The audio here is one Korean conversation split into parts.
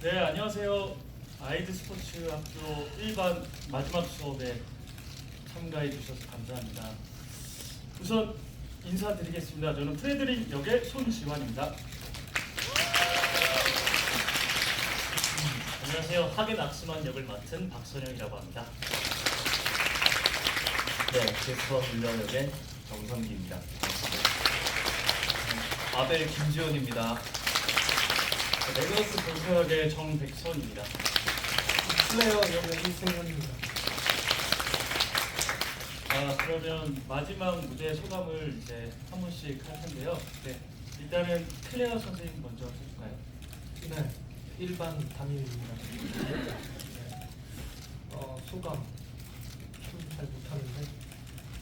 네, 안녕하세요. 아이드 스포츠 학교 1반 마지막 수업에 참가해 주셔서 감사합니다. 우선 인사드리겠습니다. 저는 프레드릭 역의 손지환입니다. 음, 안녕하세요. 하겐 악스만 역을 맡은 박선영이라고 합니다. 네, 제스퍼 빌러 역의 정성기입니다. 아벨 김지원입니다. 레거스 본서역의 정백선입니다. 플레이어 역의 이승현입니다. 아 그러면 마지막 무대 소감을 이제 한 분씩 할 텐데요. 네, 일단은 클레어 선생님 먼저 해볼까요? 네, 일반 담임입니다. 네. 어, 소감 잘 못하는데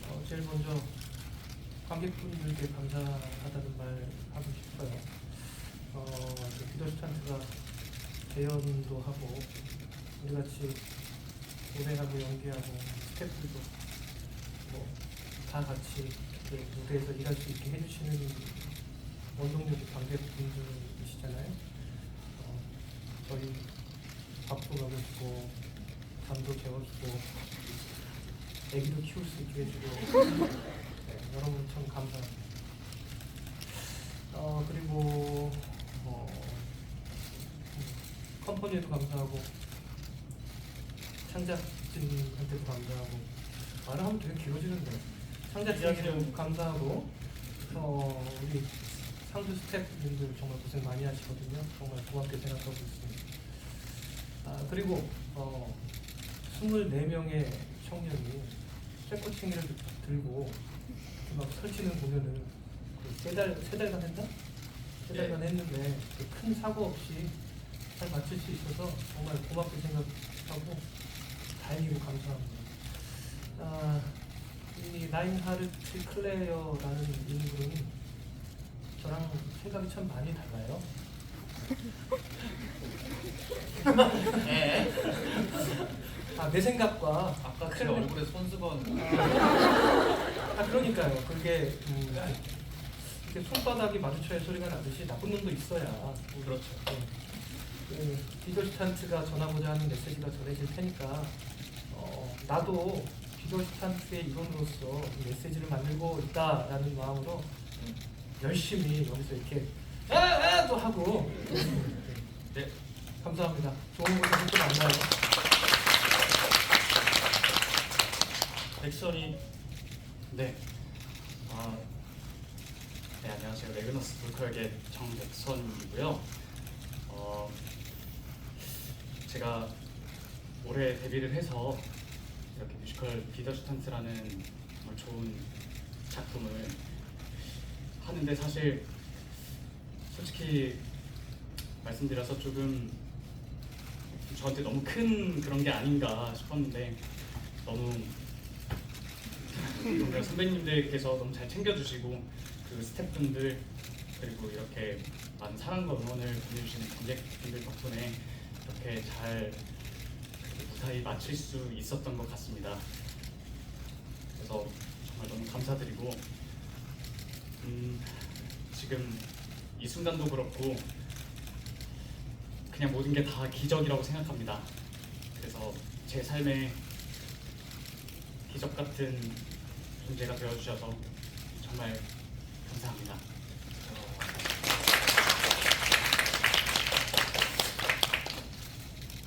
어, 제일 먼저 관객분들께 감사하다는 말 하고 싶어요. 어, 비더스탄트가 대연도 하고 우리 같이 노래하고 연기하고 스태프들도 뭐 다 같이 무대에서 일할 수 있게 해주시는 원동력이 관객분들이시잖아요. 어, 저희 밥도 먹여주고 잠도 재워주고 애기도 키울 수 있게 해주고 네, 여러분 참 감사합니다. 어, 그리고 어, 음, 컴퍼니에도 감사하고 창작진한테도 감사하고 말을 하면 되게 길어지는데 창작진한테도 감사하고 어, 우리 상주 스태프분들 정말 고생 많이 하시거든요. 정말 고맙게 생각하고 있습니다. 아, 그리고 어, 24명의 청년이 쇠꼬챙이를 들고 막 설치는 보면은 그세 달, 세 달간 했나? 세 달간 했는데 그큰 사고 없이 잘 마칠 수 있어서 정말 고맙게 생각하고 다행이고 감사합니다. 아, 이 라인하르트 클레어라는 인물은 저랑 생각이 참 많이 달라요. 네. 아, 내 생각과 아까 제 클레- 얼굴에 손수건 아 그러니까요. 그게 음, 이렇게 손바닥이 마주쳐야 소리가 나듯이 나쁜 놈도 있어야 그렇죠. 네. 그 비더스탄트가 전하고자 하는 메시지가 전해질 테니까 어, 나도 비더스탄트의 일원으로서 이 메시지를 만들고 있다라는 마음으로 열심히 여기서 이렇게 아아도 하고 네, 감사합니다. 좋은 곳에서 또 만나요. 백선이 네, 아, 네 안녕하세요. 레그너스 불컬의 정백선이고요. 어, 제가 올해 데뷔를 해서 이렇게 뮤지컬 비더슈탄트라는 정말 좋은 작품을 하는데 사실 솔직히 말씀드려서 조금 저한테 너무 큰 그런 게 아닌가 싶었는데 너무 선배님들께서 너무 잘 챙겨주시고 그 스태프분들 그리고 이렇게 많은 사랑과 응원을 보내주시는 관객분들 덕분에 이렇게 잘 무사히 마칠 수 있었던 것 같습니다. 그래서 정말 너무 감사드리고 음, 지금 이 순간도 그렇고 그냥 모든 게 다 기적이라고 생각합니다. 그래서 제 삶에 기적 같은 존재가 되어주셔서 정말 감사합니다.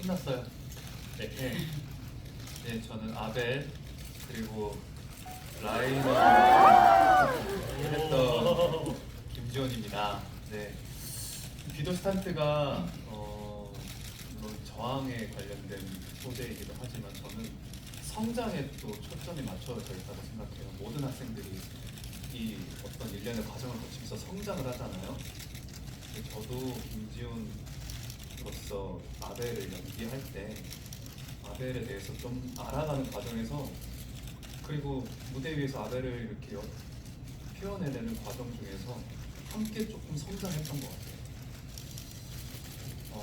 끝났어요. 네, 네. 네, 저는 아벨 그리고 라이너 했던 김지원입니다. 네, 비도 스탄트가 어, 물론 저항에 관련된 소재이기도 하지만 저는 성장에 또 초점이 맞춰져 있다고 생각해요. 모든 학생들이 이 어떤 일련의 과정을 거치면서 성장을 하잖아요. 저도 김지훈으로서 아벨을 연기할 때 아벨에 대해서 좀 알아가는 과정에서 그리고 무대 위에서 아벨을 이렇게 여- 표현해내는 과정 중에서 함께 조금 성장했던 것 같아요. 어,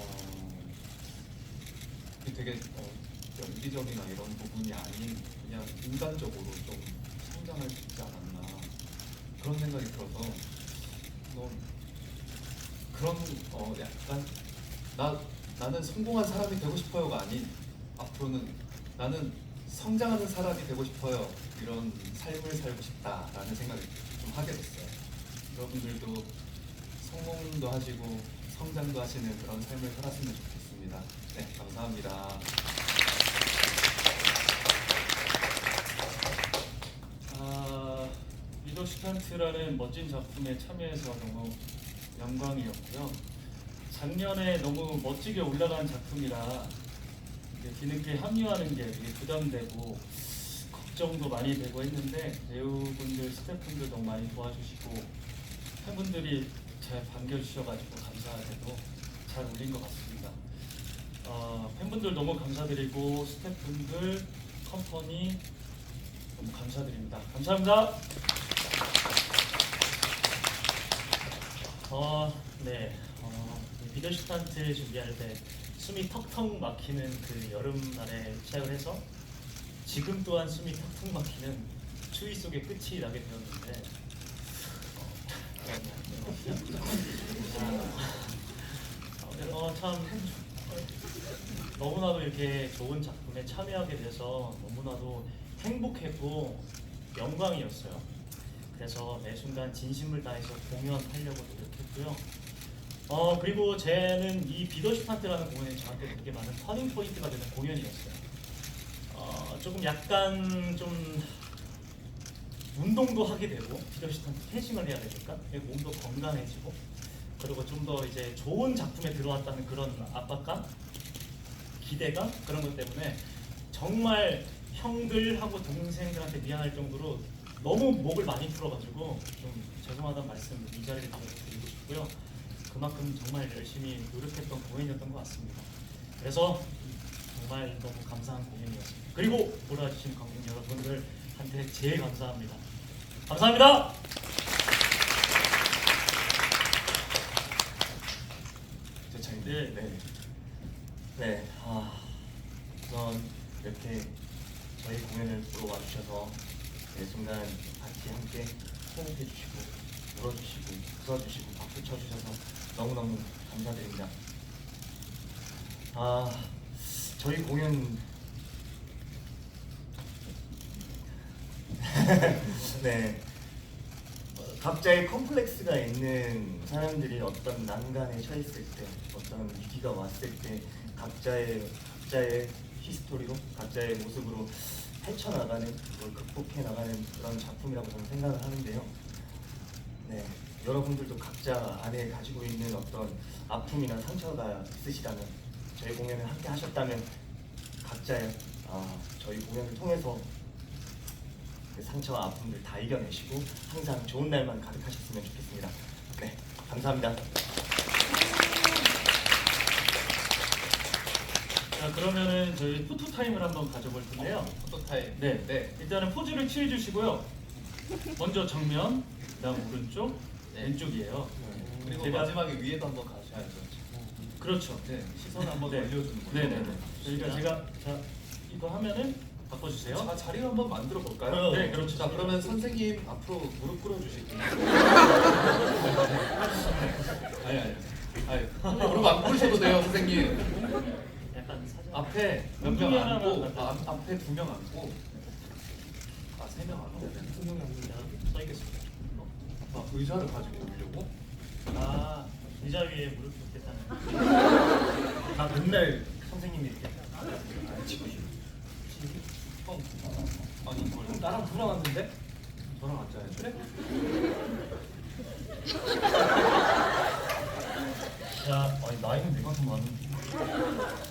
되게 어, 연기적이나 이런 부분이 아닌 그냥 인간적으로 좀 성장할 수 있지 않았나 그런 생각이 들어서 너 그런 어 약간 나 나는 성공한 사람이 되고 싶어요가 아닌 앞으로는 나는 성장하는 사람이 되고 싶어요 이런 삶을 살고 싶다라는 생각을 좀 하게 됐어요. 여러분들도 성공도 하시고 성장도 하시는 그런 삶을 살았으면 좋겠습니다. 네, 감사합니다. 아, 리더스탄트라는 멋진 작품에 참여해서 너무 영광이었고요. 작년에 너무 멋지게 올라간 작품이라 뒤늦게 합류하는 게 부담되고 걱정도 많이 되고 했는데 배우분들, 스태프분들 너무 많이 도와주시고 팬분들이 잘 반겨주셔가지고 감사하게도 잘 올린 것 같습니다. 어, 팬분들 너무 감사드리고 스태프분들, 컴퍼니 너무 감사드립니다. 감사합니다. 어, 네. 어, 비더시탄트 준비할 때 숨이 턱턱 막히는 그 여름날에 시작을 해서 지금 또한 숨이 턱턱 막히는 추위 속에 끝이 나게 되었는데 어, 어, 참 너무나도 이렇게 좋은 작품에 참여하게 돼서 너무나도 행복했고 영광이었어요. 그래서 매 순간 진심을 다해서 공연하려고 노력했고요. 어 그리고 쟤는 이 비더시판트라는 공연이 저한테 되게 많은 터닝 포인트가 되는 공연이었어요. 어 조금 약간 좀 운동도 하게 되고 비더시판트 패싱을 해야 되니까 몸도 건강해지고 그리고 좀 더 이제 좋은 작품에 들어왔다는 그런 압박감, 기대감 그런 것 때문에 정말 형들하고 동생들한테 미안할 정도로 너무 목을 많이 풀어가지고 좀 죄송하다는 말씀 이 자리에 드리고 싶고요. 그만큼 정말 열심히 노력했던 공연이었던 것 같습니다. 그래서 정말 너무 감사한 공연이었습니다. 그리고 보러와주신 관객 여러분들한테 제일 감사합니다. 감사합니다. 제 차인데. 네. 네. 네, 아, 우선 이렇게 저희 공연을 보러 와주셔서 매 순간 같이 함께 호흡해 주시고 울어주시고 웃어주시고 박수 쳐주셔서 너무너무 감사드립니다. 아, 저희 공연 네 각자의 컴플렉스가 있는 사람들이 어떤 난간에 처했을 때 어떤 위기가 왔을 때 각자의 각자의 히스토리로 각자의 모습으로 헤쳐나가는 그걸 극복해 나가는 그런 작품이라고 저는 생각을 하는데요. 네, 여러분들도 각자 안에 가지고 있는 어떤 아픔이나 상처가 있으시다면 저희 공연을 함께 하셨다면 각자의 아, 저희 공연을 통해서 그 상처와 아픔들 다 이겨내시고 항상 좋은 날만 가득하셨으면 좋겠습니다. 네, 감사합니다. 자 그러면은 저희 포토 타임을 한번 가져볼 텐데요. 포토 타임. 네. 네. 일단은 포즈를 취해 주시고요. 먼저 정면, 그다음 오른쪽, 네. 왼쪽이에요. 그리고 제가- 마지막에 위에도 한번 가셔야죠. 그렇죠. 네. 시선 한번 네. 올려주는 거죠. 네네네. 그러니까 제가 자 이거 하면은 바꿔주세요. 자, 자리를 한번 만들어 볼까요? 네, 그렇죠. 자, 그러면 선생님 앞으로 무릎 꿇어 주실게요. 아니 아니. 아니. 무릎 안 꿇으셔도 돼요, 선생님. 앞에 몇명 엉덩이 하나만 앉고 갖다 아, 앞에 두 명 앉고 아, 세 명 앉고 분명히 안 됩니다. 써 있겠습니다. 아, 의자를 가지고 오려고? 아 의자 위에 무릎 꿇겠다는. 나 맨날 선생님이 이렇게 형. 아니 이걸 그럼 나랑 누구랑 왔는데? 저랑 앉아야죠. 그래? 자, 아니 나이는 내가 더 많은데.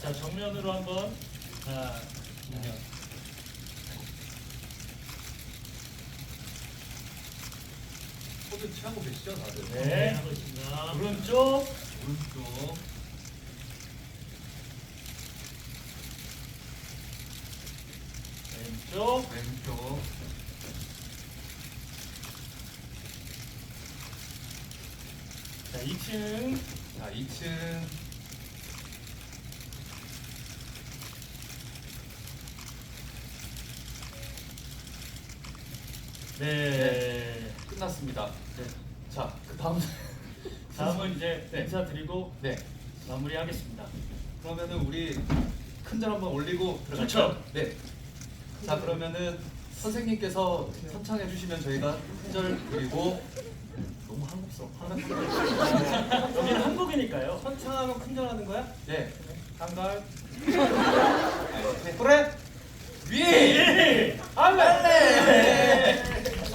자 정면으로 한번. 자 정면. 포즈 취하고 계시죠, 다들? 네. 하고 있습니다. 오른쪽. 오른쪽. 왼쪽. 왼쪽. 자 2층. 자, 2층. 네. 끝났습니다. 네. 자, 그 다음 다음은 이제 네. 인사드리고 네. 마무리하겠습니다. 그러면은 우리 큰절 한번 올리고 들어갈까요? 좋죠. 네. 자 그러면은 선생님께서 선창해 주시면 저희가 큰절 그리고 너무 한국스러워. 한국 여기는 한국이니까요. 선창하고 큰절하는 거야? 네. 강갈 그래. 위.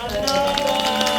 감사합니다. 감사합니다.